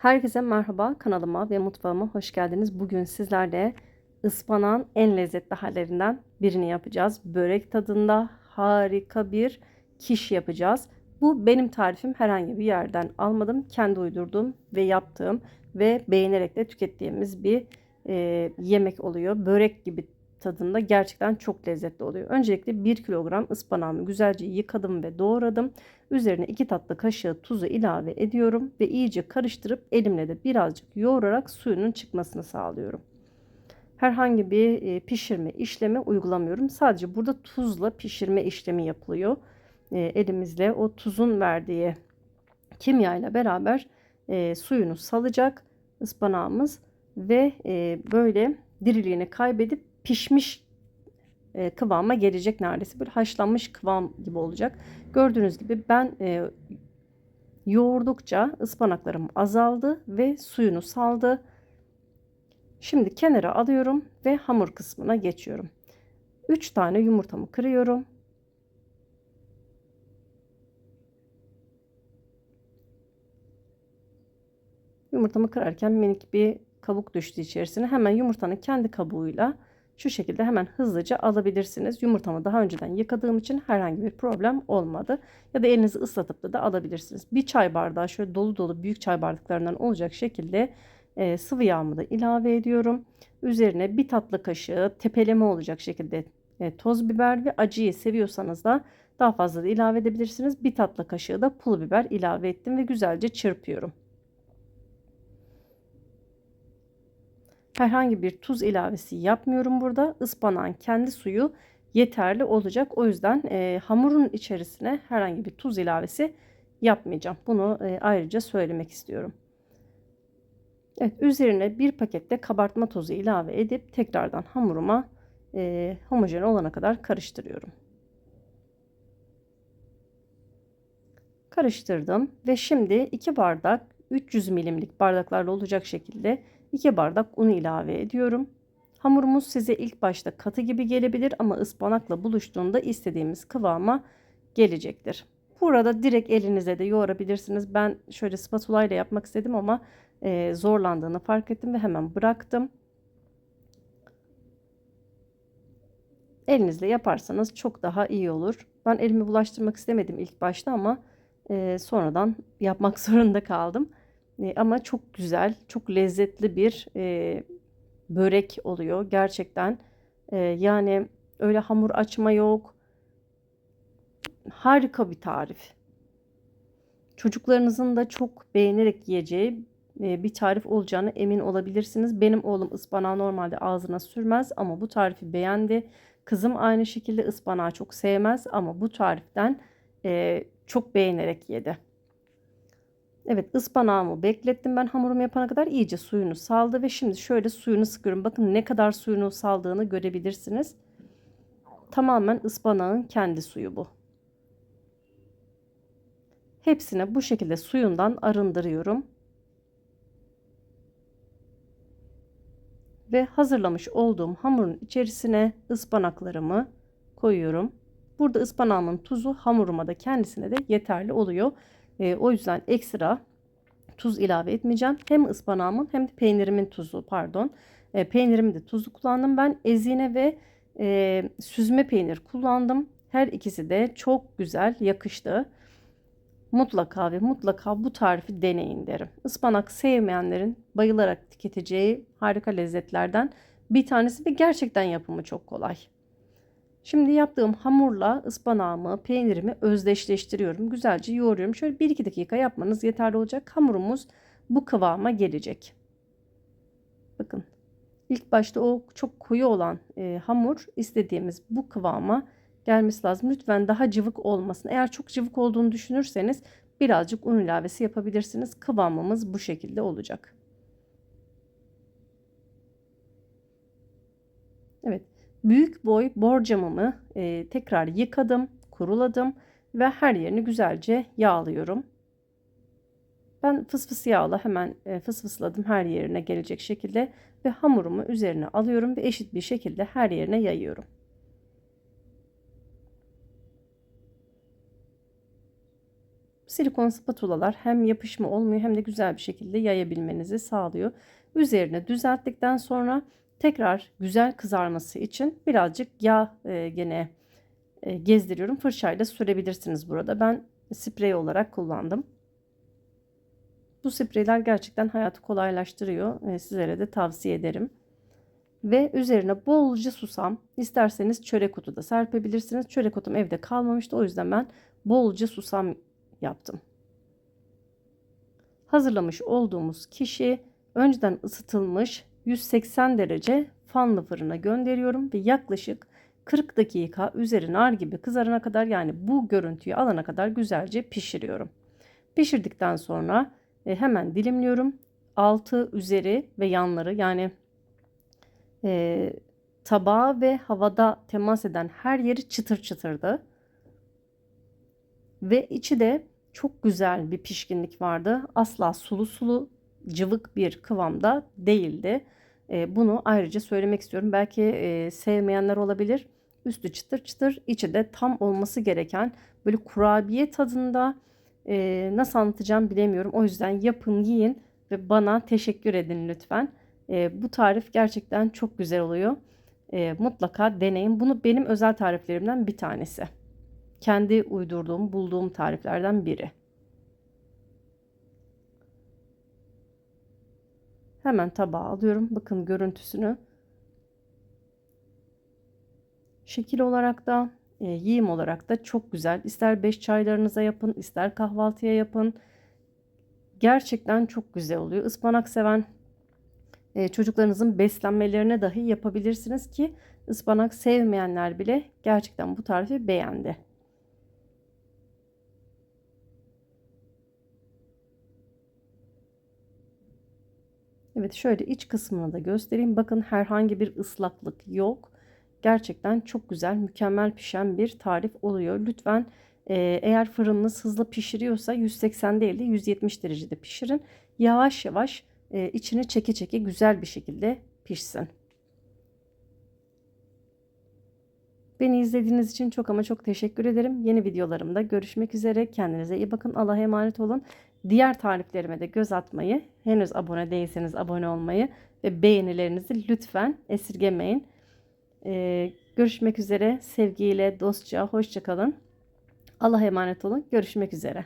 Herkese merhaba kanalıma ve mutfağıma hoş geldiniz. Bugün sizlerle ıspanağın en lezzetli hallerinden birini yapacağız. Börek tadında harika bir kiş yapacağız. Bu benim tarifim herhangi bir yerden almadım. Kendi uydurduğum ve yaptığım ve beğenerek de tükettiğimiz bir e, yemek oluyor. Börek gibi tadında gerçekten çok lezzetli oluyor. Öncelikle 1 kilogram ıspanağımı güzelce yıkadım ve doğradım. Üzerine 2 tatlı kaşığı tuzu ilave ediyorum ve iyice karıştırıp elimle de birazcık yoğurarak suyunun çıkmasını sağlıyorum. Herhangi bir e, pişirme işlemi uygulamıyorum. Sadece burada tuzla pişirme işlemi yapılıyor. E, elimizle o tuzun verdiği kimyayla beraber e, suyunu salacak ıspanağımız ve böyle diriliğini kaybedip pişmiş e, kıvama gelecek neredeyse. Böyle haşlanmış kıvam gibi olacak. Gördüğünüz gibi ben e, yoğurdukça ıspanaklarım azaldı ve suyunu saldı. Şimdi kenara alıyorum ve hamur kısmına geçiyorum. 3 tane yumurtamı kırıyorum. Yumurtamı kırarken minik bir kabuk düştü içerisine. Hemen yumurtanın kendi kabuğuyla şu şekilde hemen hızlıca alabilirsiniz. Yumurtamı daha önceden yıkadığım için herhangi bir problem olmadı. Ya da elinizi ıslatıp da, da alabilirsiniz. Bir çay bardağı şöyle dolu dolu büyük çay bardaklarından olacak şekilde e, sıvı yağımı da ilave ediyorum. Üzerine bir tatlı kaşığı tepeleme olacak şekilde e, toz biber ve acıyı seviyorsanız da daha fazla da ilave edebilirsiniz. Bir tatlı kaşığı da pul biber ilave ettim ve güzelce çırpıyorum. Herhangi bir tuz ilavesi yapmıyorum burada. Ispanağın kendi suyu yeterli olacak. O yüzden e, hamurun içerisine herhangi bir tuz ilavesi yapmayacağım. Bunu e, ayrıca söylemek istiyorum. Evet, üzerine bir pakette kabartma tozu ilave edip tekrardan hamuruma e, homojen olana kadar karıştırıyorum. Karıştırdım ve şimdi 2 bardak 300 milimlik bardaklarla olacak şekilde 2 bardak un ilave ediyorum. Hamurumuz size ilk başta katı gibi gelebilir ama ıspanakla buluştuğunda istediğimiz kıvama gelecektir. Burada direkt elinize de yoğurabilirsiniz. Ben şöyle spatula ile yapmak istedim ama e, zorlandığını fark ettim ve hemen bıraktım. Elinizle yaparsanız çok daha iyi olur. Ben elimi bulaştırmak istemedim ilk başta ama e, sonradan yapmak zorunda kaldım. E, ama çok güzel, çok lezzetli bir e, börek oluyor gerçekten. E, yani öyle hamur açma yok. Harika bir tarif. Çocuklarınızın da çok beğenerek yiyeceği e, bir tarif olacağını emin olabilirsiniz. Benim oğlum ıspanağı normalde ağzına sürmez ama bu tarifi beğendi. Kızım aynı şekilde ıspanağı çok sevmez ama bu tariften e, çok beğenerek yedi. Evet ıspanağımı beklettim ben hamurumu yapana kadar iyice suyunu saldı ve şimdi şöyle suyunu sıkıyorum. Bakın ne kadar suyunu saldığını görebilirsiniz. Tamamen ıspanağın kendi suyu bu. Hepsine bu şekilde suyundan arındırıyorum. Ve hazırlamış olduğum hamurun içerisine ıspanaklarımı koyuyorum. Burada ıspanağımın tuzu hamuruma da kendisine de yeterli oluyor. E, o yüzden ekstra tuz ilave etmeyeceğim. Hem ıspanağımın hem de peynirimin tuzu pardon. E, peynirimi de tuzlu kullandım. Ben ezine ve e, süzme peynir kullandım. Her ikisi de çok güzel yakıştı. Mutlaka ve mutlaka bu tarifi deneyin derim. Ispanak sevmeyenlerin bayılarak tüketeceği harika lezzetlerden bir tanesi ve gerçekten yapımı çok kolay. Şimdi yaptığım hamurla ıspanağımı, peynirimi özdeşleştiriyorum. Güzelce yoğuruyorum. Şöyle 1-2 dakika yapmanız yeterli olacak. Hamurumuz bu kıvama gelecek. Bakın ilk başta o çok koyu olan e, hamur istediğimiz bu kıvama gelmesi lazım. Lütfen daha cıvık olmasın. Eğer çok cıvık olduğunu düşünürseniz birazcık un ilavesi yapabilirsiniz. Kıvamımız bu şekilde olacak. Büyük boy borcamımı e, tekrar yıkadım, kuruladım ve her yerini güzelce yağlıyorum. Ben fısfıs yağla hemen e, fısfısladım her yerine gelecek şekilde ve hamurumu üzerine alıyorum ve eşit bir şekilde her yerine yayıyorum. silikon spatulalar hem yapışma olmuyor hem de güzel bir şekilde yayabilmenizi sağlıyor. Üzerine düzelttikten sonra tekrar güzel kızarması için birazcık yağ e, gene e, gezdiriyorum. Fırçayla sürebilirsiniz burada. Ben sprey olarak kullandım. Bu spreyler gerçekten hayatı kolaylaştırıyor. E, sizlere de tavsiye ederim. Ve üzerine bolca susam. İsterseniz çörek otu da serpebilirsiniz. Çörek otum evde kalmamıştı. O yüzden ben bolca susam yaptım. Hazırlamış olduğumuz kişi önceden ısıtılmış 180 derece fanlı fırına gönderiyorum ve yaklaşık 40 dakika üzeri nar gibi kızarana kadar yani bu görüntüyü alana kadar güzelce pişiriyorum. Pişirdikten sonra e, hemen dilimliyorum. Altı, üzeri ve yanları yani e, tabağa ve havada temas eden her yeri çıtır çıtırdı. Ve içi de çok güzel bir pişkinlik vardı. Asla sulu sulu cıvık bir kıvamda değildi. E, bunu ayrıca söylemek istiyorum. Belki e, sevmeyenler olabilir. Üstü çıtır çıtır, içi de tam olması gereken böyle kurabiye tadında e, nasıl anlatacağım bilemiyorum. O yüzden yapın, yiyin ve bana teşekkür edin lütfen. E, bu tarif gerçekten çok güzel oluyor. E, mutlaka deneyin. Bunu benim özel tariflerimden bir tanesi. Kendi uydurduğum, bulduğum tariflerden biri. Hemen tabağa alıyorum. Bakın görüntüsünü. Şekil olarak da e, yiyim olarak da çok güzel. İster 5 çaylarınıza yapın, ister kahvaltıya yapın. Gerçekten çok güzel oluyor. Ispanak seven e, çocuklarınızın beslenmelerine dahi yapabilirsiniz ki ıspanak sevmeyenler bile gerçekten bu tarifi beğendi. Evet şöyle iç kısmını da göstereyim. Bakın herhangi bir ıslaklık yok. Gerçekten çok güzel, mükemmel pişen bir tarif oluyor. Lütfen e, eğer fırınınız hızlı pişiriyorsa 180 değil de 170 derecede pişirin. Yavaş yavaş e, içini çeke çeke güzel bir şekilde pişsin. Beni izlediğiniz için çok ama çok teşekkür ederim. Yeni videolarımda görüşmek üzere. Kendinize iyi bakın. Allah'a emanet olun. Diğer tariflerime de göz atmayı, henüz abone değilseniz abone olmayı ve beğenilerinizi lütfen esirgemeyin. Ee, görüşmek üzere. Sevgiyle, dostça, hoşçakalın. Allah'a emanet olun. Görüşmek üzere.